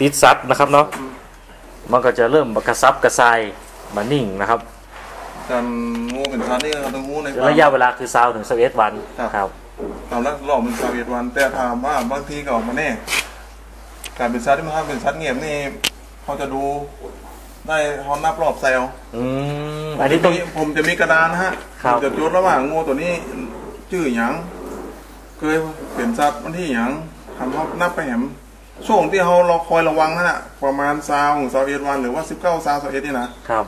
ติดซัดนะครับเนาะมันก็จะเริ่มกระซับกระซายมานิ่งนะครับการงูเป็นสัตว์นี่เราต้องงูในระยะเวลาคือซาวถึงสเอวันครับตามแรกรอบมันสาวีวัน แต่ถามว่าบางทีก็ออกมาแน่การเป็นสัตว์ที่มันทำเป็นสัตว์เงียบนี่เขาจะดูได้เขานับรอบเซลล์อืมอันนี้ต้องผมจะมีกระดานนะฮะครับผมจะจดระหว่างงูตัวนี้ชื่อหยังเคยเป็นสัตว์วันที่หยังทำเขานับไปแหม ช่วงที่เขาเราคอยระวังนั่นแหะประมาณซาวถึงซาวเอ็ดวันหรือว่าสิบเก้าซาวซาวเอ็ดนี่นะครับ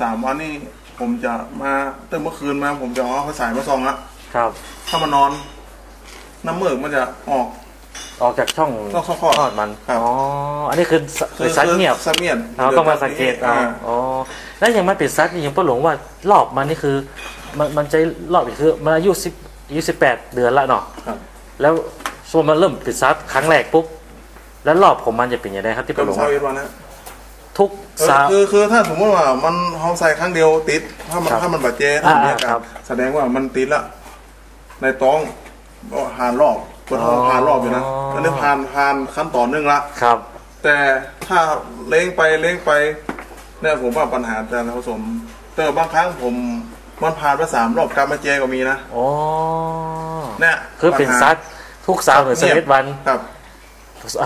สามวันนี่ผมจะมาเติมเมื่อคืนมา ผมจะเอาเขาสายมาซองละครับ ถ้ามานอน น้ำเมือกมันจะออก ออกจากช่องต้องเข้าคอดทอดมันครับอ๋ออันนี้คือสคือซัดเงียบซัดเงียบเราต้องมาสังเกตเอาอ๋อแล้วอย่างมันเป็นซัดนี่ยังป้าหลงว่ารอบมันนี่คือ มันมันจะรอบอีกคือ มันอายุสิบอายุสิบแปดเดือนละเนาะครับแล้วส่วนมันเริ่มเป็นซัดครั้งแรกปุ๊บ แล้วรอบของมันจะเป็นยังไงครับที่เป็ป้านหลงซาวว่าเอ็ดวันนะทุกเออซาวคือคือถ้าสมมติว่ามันเขาใส่ครั้งเดียวติด ถ้ามันครับถ้ามันบาดเจ็บถ้ามันมีอาอ่าการครับ แสดงว่ามันติดละในต้องก็ผ่านรอบก็ท้องอ๋อผ่านรอบอยู่นะก็ได้ผ่านผ่านขั้นตอนหนึงละครับ แต่ถ้าเล้งไปเล้งไปเนี่ยผมว่าปัญหาการผสมแต่บางครั้งผมมันผ่านไปสามรอบการมาเจก็มีนะอ๋อเนี่ยคือเป็นปัญหาซัดทุกซาวหรือสเงียบเวตวันครับ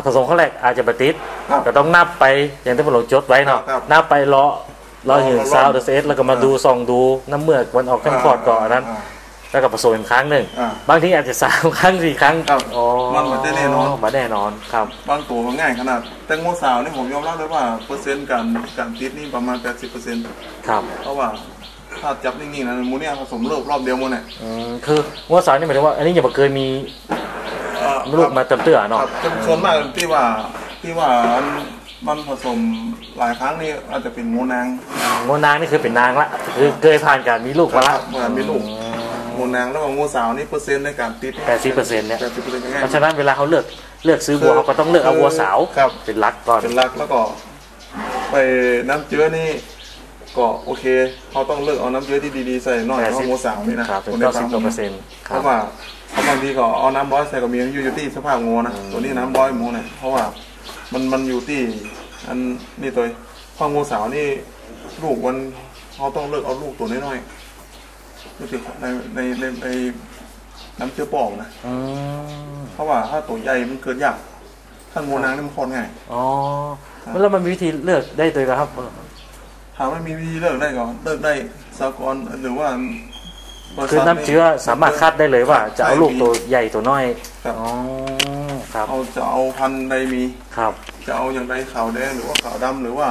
ผสมข้างแรกอาจจะปฏิดครับก็ต้องนับไปอย่างที่ป้าหลงจดไว้เนาะครับนับไปเลาะเลาะถึงรอซาวเดอเซสแล้วก็มาดูส่องดูน้ำเมือกวันออกข้างคอดก่อนอันนั้นา แล้วก็ผสมอีกครั้งหนึ่งอ่าบางทีอาจจะสามครั้งสี่ครั้งครับอ๋อมันไม่ได้แน่นอน มาแน่นอนครับ บางตัวมันง่ายขนาดแตงโมสาวนี่ผมยอมรับเลยว่าเปอร์เซ็นต์การการติดนี่ประมาณ 80เปอร์เซ็นต์ครับเพราะว่าถ้าจับนิ่งๆนะมูเนี่ยผสมรอบรอบเดียวมูเนี่ย อืมคืองัวสาวนี่หมายถึงว่า อันนี้ยังไม่เคยมีเอ่อ ลูกมาเติมเตื้อคเนาะรับส่วนมากที่ว่าที่ว่ามันมันผสมหลายครั้งนี่อาจจะเป็นงูนางงัวนางนี่คือเป็นนางละคือเคยผ่านการมีลูกมาละครับมีลูกงูนางแล้วก็งูสาวนี่เปอร์เซ็นต์ในการติดแปดสิบเปอร์เซ็นต์เนี่ยแปดสิบเปอร์เซ็นต์ง่ายเพราะฉะนั้นเวลาเขาเลือกเลือกซื้อวัวเขาก็ต้องเลือกเอาวัวสาวครับเป็นหลักก่อนเป็นหลักแล้วก็ ไปน้ำเจือนี่ก็โอเคเขาต้องเลือกเอาน้ำเจือที่ดีๆใส่หน่อยเพราะงูสาวนี่นะครับเป็นคนในเก้าฟาสิบร์มเปอร์เซ็นต์คเพรับราะว่าเพราะบางทีก็เอาน้ำร้อยใส่กับมีอยู่อยู่ที่สภาพงูนะตัวนี้น้ำร้อยหมูเนี่ยเพราะว่ามันมันอยู่ที่อันนี่ตัวพองูสาวนี่ลูกมันเขาต้องเลือกเอาลูกตัวน้อยๆนี่คือในในในในน้ำเชื้อปอกนะเพราะว่าถ้าตัวใหญ่มันเกิดยากถ้างูนางนี่มันคลอดง่ายอ๋อแล้วมันมีวิธีเลือกได้ตัวครับถามว่ามีวิธีเลิกได้ก่อนเลิกได้สากลหรือว่า คือน้ำเชื้อสามารถคัดได้เลยว่า จะเอาลูกตัวใช่ใหญ่ตัวน้อยครับอ๋อครับเอาจะเอาพันธุ์ใดมีครับ จะเอาอย่างใดขาวแดงหรือว่าขาวดำหรือว่า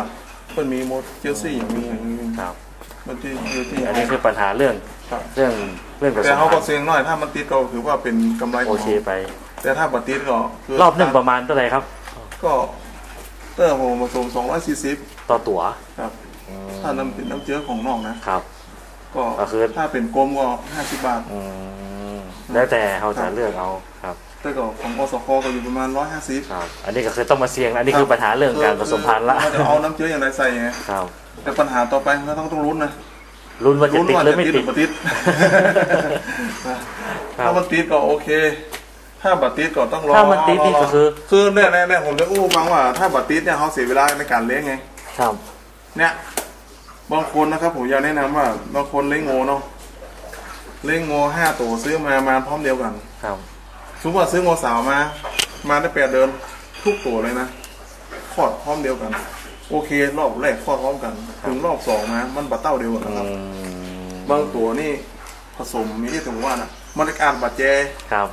เพิ่นมีโมดเจลซี่อย่างมีอย่างนี้ครับมันที่อยู่ที่อันนี้คือปัญหาเรื่องครับเรื่องเรื่องผสแต่มเขาก็พันธุ์เสี่ยงน้อยถ้ามันติดก็ถือว่าเป็นกำไรขโอองเคเขาไป แต่ถ้าบัติดก็คืรอบหนึ่งประมาณเท่าไหร่ครับ ก็เตอร์ผมผสม240ต่อตั๋วครับอืมถ้าน้ำเป็นน้ำเจือของนอกนะครับ ก็ก็คือถ้าเป็นกลมก็50บาทอืมแล้วแต่เขาจะเลือกเอาครับแต่ก็ของอสคก็อยู่ประมาณ150ครับ อันนี้ก็คือต้องมาเสี่ยงอันนี้คือปัญหาเรื่องการผสมพันธุ์ละเราจะเอาน้ำเจืออย่างไรใส่ไงครับ แต่ปัญหาต่อไปเราต้องต้องรุ้นนะลุ้นว่าจะรุ้นติดว่าหรือจะไม่ติดหติรืดอบัติดครับถ้ามันติดก็โอเค ถ้าบัตรติดก็ต้องรอถ้ามันติดนี่ก็คือ คือแน่แน่แน่ผมจะอู้ฟังว่าถ้าบัตรติดเนี่ยเขาเสียเวลาในการเลี้ยงไง ครับ เนี่ย บางคนนะครับ ผมอยากแนะนำว่าบางคนเลี้ยงงูเนาะเลี้ยงงูห้าตัวซื้อมามาพร้อมเดียวกัน ครับสมมติว่าซื้องูสาวมา มาได้แปดเดือนทุกตัวเลยนะคลอดพร้อมเดียวกัน โอเค รอบแรกคลอดพร้อมกัน ถึงรอบสองมามันบัตเต้าเดียวกันอืนะครับมบางตัวนี่ผสมมีที่ผมว่านะมันอาการบาดเจครับ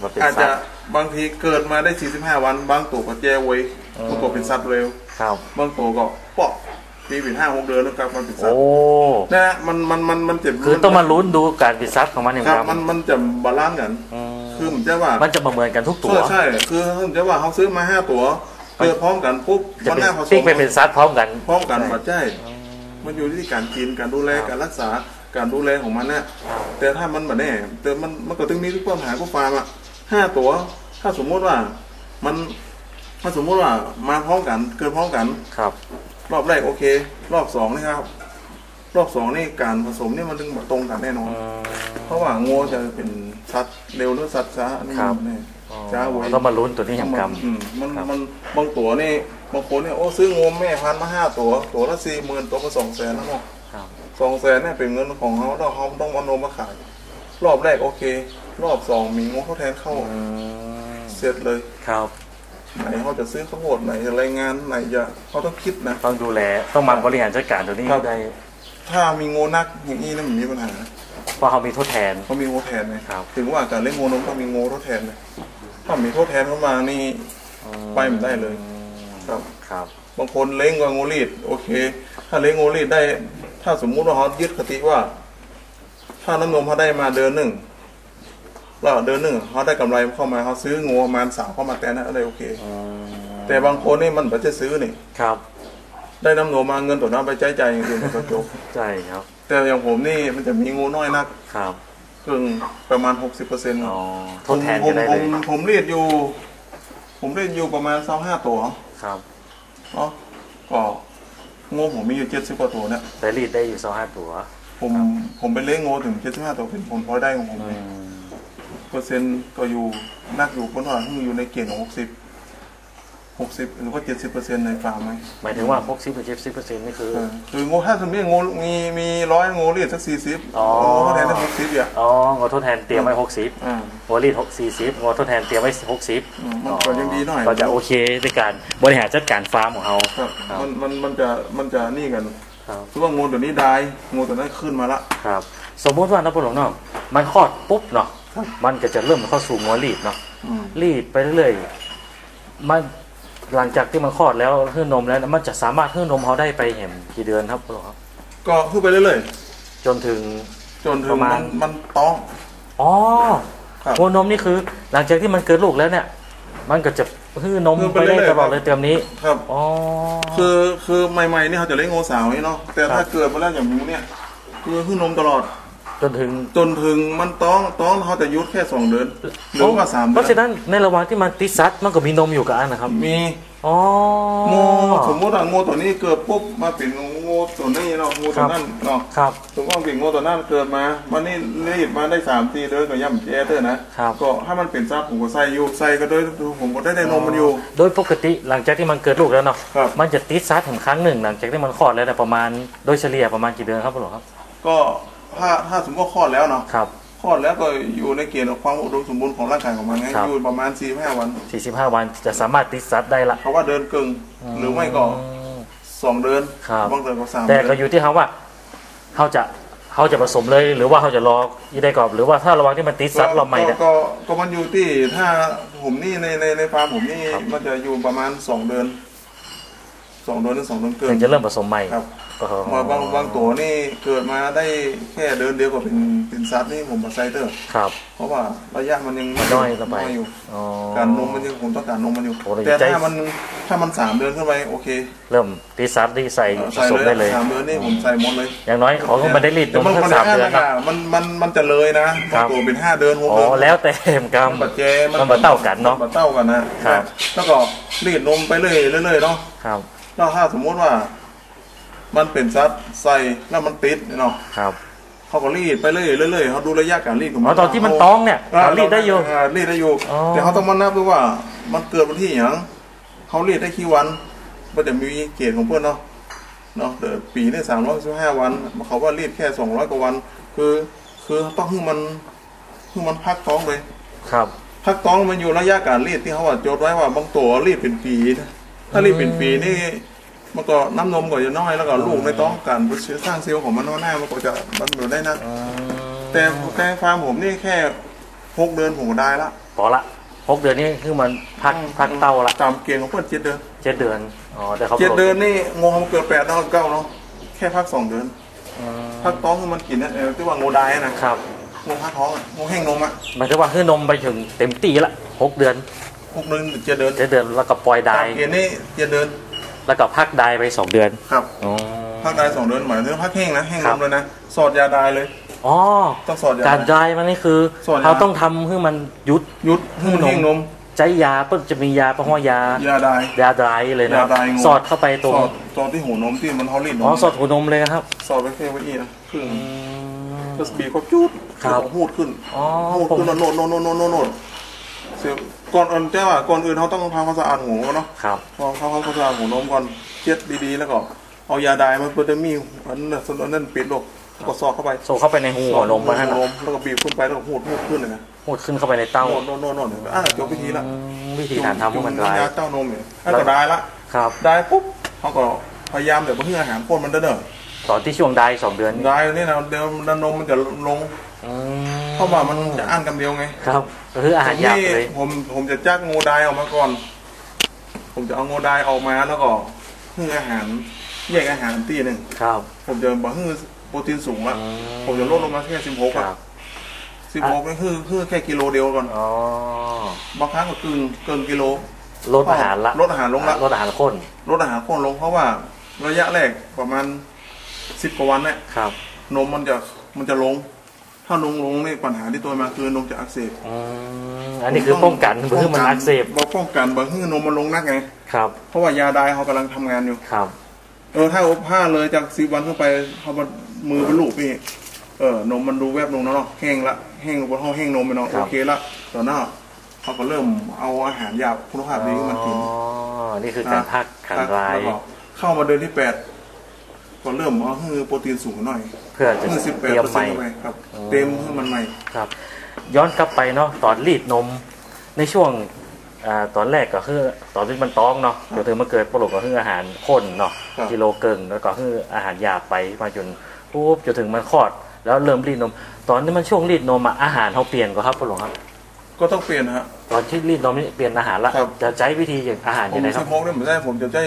มาเป็นอาจสัจะตว์บางทีเกิดมาได้ 45 วัน บางตัวก็แจไว้อืมบางตัวเป็นสัตว์เร็ว ครับ บางตัวก็ปอก ปีเป็นห้าหกเดือนแล้วกลับมาเป็นสัตโอ้ว์นะฮะมันมันมันมันจะคือต้องมาลุ้นดูการปิดซัดของมันอย่างครับครับมันมันจะบาลานซ์กันอืมคือผมจะว่ามันจะมาเหมือนกันทุกตัว ใช่ใช่คือผมจะว่าเขาซื้อมาห้าตัวเกิดพร้อมกันปุ๊บจะมันเป็นหน้าผสปิ้งมไปเป็นซัดพร้อมกัน พร้อมกันมาใช่มันอยู่ที่การกินการดูแลครับการรักษาการดูแลของมันเนี่ยแต่ถ้ามันแบบนี้แต่มันมันก็ต้องมีทุกปัญหาก็ฟาร์มอะห้าตัว ถ้าสมมติว่ามันถ้าสมมติว่ามาพร้อมกันเกิดพร้อมกัน ครับ รอบแรกโอเค รอบสองนี่ครับ รอบสองนี่การผสมนี่มันถึงตรงกันแน่นอนอืมเพราะว่างูจะเป็นสัตว์เร็วหรือสัตว์ช้านี่ครับมันแน่ช้าไว้ต้องมาลุ้นตัวนี้อย่างกรรมอืมมันครับมันบางตัวนี่บางคนเนี่ยโอ้ซื้องูแม่พันธุ์มาห้าตัว ตัวละสี่หมื่นตัวละสองแสนแล้วเนาะครับสองแสนเนี่ยเป็นเงินของเขาแล้วเขาต้องเอานมมาขาย รอบแรกโอเค รอบสองมีงูทดแทนเข้าอืมเสร็จเลยครับ ไหนเขาจะซื้อข้าวโพดไหนจะรายงานไหนจะเขาต้องคิดนะ ต้องดูแลต้องมาบริหารจัดการตัวนี้ครับ ได้ถ้ามีงูนักอย่างนี้นะมันมีปัญหาเพราะเขามีทดแทน เขามีงูแทนไงครับ ถึงว่าการเลี้ยงงูนมต้องมีงูทดแทนเลยถ้ามีทดแทนเข้ามานี่ ไปไม่ได้เลย ครับ ครับ บางคนเลี้ยงกับงูรีดโอเค ถ้าเลี้ยงงูรีดได้ ถ้าสมมุติว่าเขายึดคติว่า ถ้าน้ำนมเขาได้มาเดือนหนึ่ง แล้วเดือนหนึ่งเขาได้กำไรเข้ามาเขาซื้องูประมาณสามเข้ามาแต่นั้นอะไรโอเคอืมแต่บางคนนี่มันไม่จะซื้อนี่ครับ ได้น้ำนมมาเงินตัวนั้นไปใช้จ่ายอย่างอื่นมันก็จบใช่ครับ แต่อย่างผมนี่มันจะมีงูน้อยนักครับครึ่งประมาณหกสิบเปอร์เซ็นต์อ๋อทดแทนกันได้ผเลมยผมผมเรียดอยู่ ผมเรียดอยู่ประมาณสามห้าตัวครับเนาะก็งูผมมีอยู่เจ็ดสิบกว่าตัวเนี่ยแต่รีดได้อยู่สองห้าตัวผมผมไปเลี้ยงงูถึงเจ็ดสิบห้าตัวเป็นผลพลอยได้ของผมอืเลยม เปอร์เซ็นต์ก็อยู่นักอยู่คนว่าที่อยู่ในเกณฑ์ของหกสิบหกสิบหรือว่าเจ็ดสิบเปอร์เซ็นต์ในฟาร์มไหมหมายถึงว่าหกสิบหรือเจ็ดสิบเปอร์เซ็นต์นี่คือเออคืองูถ้าสมมติงูมีมีร้อยงูเรียดสักสี่สิบอ๋องูเขาแทนได้หกสิบอะอ๋องอทดแทนเตรียมไว้หกสิบอ่าหัวรีดหกสี่สิบงอทดแทนเตรียมไว้หกสิบอืมมันก็ยังดีหน่อยก็จะโอเคในการบริหารจัดการฟาร์มของเราครับครับมันมันมันจะมันจะนี่กันครับคือว่างูตัวนี้ได้งูตัวนั้นขึ้นมาละครับ สมมติว่านักบุญหลวงเนาะมันคลอดปุ๊บเนาะ มันก็จะเริ่มเข้าสู่งัวรีดเนาะอืมรีดไปเรื่อยๆมันหลังจากที่มันคลอดแล้วให้นมแล้วมันจะสามารถให้นมเขาได้ไปเห็นกี่เดือนครับบุญหลวงครับ ก็ขึ้นไปเรื่อยจนถึงๆจนถึปงระมาณมันมันต้องอ๋อครับหัวนมนี่คือ หลังจากที่มันเกิดลูกแล้วเนี่ย มันก็จะฮื้อนมคือไปไปเรื่ได้อยๆตลอดเลยเตรียมนี้ ครับอ๋อคือคือใหม่ๆนี่เขาจะเลี้ยงงูสาวนี่เนาะแต่ครับถ้าเกิดมาแล้วอย่างหมูเนี่ย คือขึ้นนมตลอด จนถึงจนถึงมันต้องต้องเขาจะยุดแค่สองเดือนหรือว่าสามเพเดือราะฉะนนั้นในระหว่างที่มันติดซัดมันก็มีนมอยู่กับอันนะครับ มีอ๋องูสมมติว่างูตัวนี้เกิดปุ๊บมาเป็นงูตัวนี้เนาะงูตัวนั้นเนาะครับสมมติว่าเป็นงูตัวนั้นเกิดมามันนี่รีดมาได้สามสี่เดือนก็ย่ำแย่เถอะนะครับก็ถ้ามันเป็นซับผมก็ใส่อยู่ใส่ก็โดยผมก็ได้ได้นมมันอยู่ โดยปกติหลังจากที่มันเกิดลูกแล้วเนาะครับมันจะติดซัดถึงครั้งหนึ่ง หลังจากที่มันคลอดแล้วเนี่ยประมาณโดยเฉลี่ยประมาณกี่เดือนครับคุณหลวงครับ ก็ ถ้าถ้าสมมติว่าคลอดแล้วเนาะครับ คลอดแล้วก็อยู่ในเกณฑ์ของความอุดมสมบูรณ์ของร่างกายของมันไงครับ อยู่ประมาณสี่ห้าวัน45วันจะสามารถติดซัดได้ละเขาว่าเดินกึ่งหรือไม่ก็อืมสองเดือนครับ บางเดือนก็สามแต่เดือนก็อยู่ที่เขาว่าเขาจะเขาจะผสมเลย หรือว่าเขาจะรอยี่ได้ก่อนหรือว่าถ้าระหว่างที่มันติดซัดรอบใหม่เนี่ย ก็ก็ก็มันอยู่ที่ถ้าผมนี่ในในในฟาร์มผมนี่ครับ มันจะอยู่ประมาณสองเดือน สองเดือนหรือสองเดือนเกินถึงจะเริ่มผสมใหม่ครับก็มาบางบางตัวนี่เกิดมาได้แค่เดือนเดียวก็เป็นเป็นซัดนี่ผมมาไซเตอร์ครับ เพราะว่าระยะมันยังน้อยลงไปน้อยู่อ๋อการนมมันยังผมต้องการนมมันอยู่โอ้ยแต่ใจถ้ามันถ้ามันสามเดือนขึ้นไปโอเค เริ่มติดซัดที่ใส่ผใส่สมได้เลยสามเดือนนี่ผมใส่หมดเลย อย่างน้อยเขาก็มาได้รีดนแต่มมันแค่มันสามเดือนแค่นะะมันมันมันจะเลยนะครับางตัวเป็นห้าเดือนหกอ๋อเดือนแล้วแต่กรรมมันบัดเจมันบ่เท่ากันเนาะมัเต้ากันนะครับแล้วก็รีดนมไปเรื่อยเรื่อยๆเนาะครับ แล้วถ้าสมมุติว่า มันเป็นซัดใส่แล้วมันติดเนาะครับเขาก็รีดไปเรื่อยเรื่อยๆเขาดูระยะการรีดของอ๋มัอนตอนที่มันท้องเนี่ยอ่าเรารีดได้อยู่ารีดได้อยู่อ๋อแต่เขาต้องมานับด้วยว่า มันเกิดวันที่อย่างเขารีดได้กี่วันมันจะมีเกณฑ์ของเพื่อนเนาะเนาะเดี๋ยวปีนี่สามร้อยสิบห้าวันเขาว่ารีดแค่สองร้อยกว่าวัน คือคือต้องให้มันให้มันพักท้องเลย ครับ พักต้องมันอยู่ระยะการรีดที่เขาว่าจดไว้ว่าบางตัวรีดเป็นปีนะถ้ารีดเป็นปีนี่ มันก็น้ำนมก็จะน้อยแล้วก็ลูกในต้องการสร้างเซลล์ของมันน้อยหน้ามันก็จะมันอยู่ได้นะอืมแต่แต่ฟาร์มผมนี่แค่หกเดือนผมก็ได้ละพอละหกเดือนนี้คือมันพักพักเต้าละตามเกณฑ์ของเพื่อนเจ็ดเดือนเจ็ดเดือนอ๋อแต่เขาเจ็ดเดือนนี่งูมันเกิดแปดเท่าเก้าเนาะแค่พักสองเดือนอืมพักท้องคือมันกินนะเออที่ว่างูได้นะครับงูพักท้องอะงูแห้งนมอะหมายถึงว่าคือนมไปถึงเต็มตีละหกเดือนหกเดือนหรือเจ็ดเดือนเจ็ดเดือนแล้วก็ปล่อยไดตามเกณฑ์นี่เจ็ดเดือน แล้วก็พักไดไปสองเดือนครับอ๋อพักได้สองเดือนหมายถึงพักแห้งนะแห้งครันบมเลยนะสอดยาได้เลยอ๋อต้องสอดยาการได้ไดมันนี่คือส่วนยาเขาต้องทำให้มันยุดยุดให้มันแห้งนมใจยาปุ๊บจะมียาเพราะว่ายายาได้ยาไดเลยนะยาไดงูสอดเข้าไปตรงสอดสอดที่หูนมที่มันเขารีดนมอ๋อสอดหัวนมเลยนะครับ สอดไปแค่ไว้อีนะครึ่งอืมก็บีบก็จุดครับแล้วก็หูดขึ้นอ๋อหูดผมขึ้นแล้วโนดโนดโนดโนดโนดโนดเสีย ก่อนอื่นเจ้าว่าก่อนอื่นเขาต้องทำความสะอาดหูก่อนเนาะครับพอเขาเขาสะอาดหูนมก่อนเช็ดดีๆแล้วก็เอายาดายมาเพื่อจะมีอันนั้นนะส่วนอันนั้นปิดโรคก็ซอกเข้าไปโซเข้าไปในหูหัวนมมันนั่นนน่ะมแล้วก็บีบขึ้นไปแล้วก็หูดหูดขึ้นเลยนะหูดขึ้นเข้าไปในเต้าโน่นโน่นโน่นโน่นอะจบพิธีละอืมวิธีการทำให้มันจุ่ร้ายยาเต้านมเนี่ยแล้วก็ได้ละครับได้ปุ๊บเขาก็พยายามเดี๋ยวมาเพื่ออาหารคนมันเด้อตอนที่ช่วงได้สองเดือนได้นี่นะเดี๋ยวนมมันจะลงอืม เพราะว่ามันจะอ่านกันเดียวไง ครับก็คืออาหารหยาบเลยผมผมจะจักงูดายออกมาก่อน ผมจะเอางูดายออกมาแล้วก็ให้อาหารแยกอาหารตีหนึ่งครับ ผมจะบอกให้โปรตีนสูงละอืผมจะลดลงมาแค่สิบหกคอะรับสิบหกนี่คือคือแค่กิโลเดียวก่อนอ๋อบางครั้งก็เกินเกินกิโลลดอาหารละลดอาหารลงละลดอาหารข้นลดอาหารข้นลงเพราะว่าระยะแรกประมาณสิบกว่าวันเนี่ยครับนมมันจะมันจะลง ถ้านมลงนี่ปัญหาที่ตัวมาคือนมจะอักเสบอืมอันนี้คือป้องกันเพื่อมันอักเสบบอกป้องกันบอกให้นมมันลงนักไงครับ เพราะว่ายาดายเขากำลังทำงานอยู่ครับ เออถ้าอบผ้าเลยจากสิบวันขึ้นไปเขามันมือเป็นลูกนี่เออนมมันดูแวบลงแล้วเนาะแห้งละแห้งบนห้องแห้งนมไปเนาะครับโอเคละตอนหน้าเขาก็เริ่มเอาอาหารหยาบคุณภาพดีขึ้นมากินอ๋อนี่คือการพักขันรายแล้วก็เข้ามาเดือนที่แปดก็เริ่มเอาให้โปรตีนสูงหน่อยเพื่อจะเพิ่งสิบแปเตดรียมเปอร์ใหเซ็นม่ต์ไปครับอืมเต็มให้มันใหม่ครับ ย้อนกลับไปเนาะตอนรีดนมในช่วงอ่าตอนแรกก็คือตอนที่มันท้องเนาะจนถึงมาเกิดปลุกก็คืออาหารข้นเนาะครับกิโลเกิงแล้วก็คืออาหารหยาบไปมาจนปุ๊บจนถึงมันคลอด แล้วเริ่มรีดนม ตอนที่มันช่วงรีดนมอะอาหารเขาเปลี่ยนก็ครับปลุกครับ ก็ต้องเปลี่ยนนะฮะ ตอนที่รีดนมนี่เปลี่ยนอาหารละครับ จะใช้วิธีอย่างอาหารผมยังไงคสิรับ บหกเนี่ยผมได้ผมจะใจ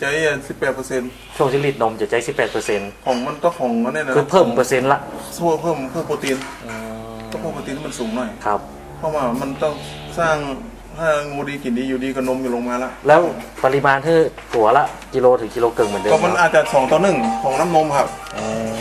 ใจสิบแปดเปอร์เซ็นต์ช่วงที่รีดนมจะใช้สิบแปดเปอร์เซ็นต์ของมันต้องของมันเนี่ยนะคือเพิ่มเปอร์เซ็นต์ละช่วยเพิ่มเพิ่มโปรตีนอืมต้องเพิ่มโปรตีนให้มันสูงหน่อย ครับ เพราะว่ามันต้องสร้างถ้างูดีกินดีอยู่ดีกับนมอยู่ลงมาละแล้วปริมาณที่ตัวละกิโลถึงกิโลเกิงเหมือนเดิมก็มันเนาะอาจจะสองต่อหนึ่งของน้ำนมครับ อืม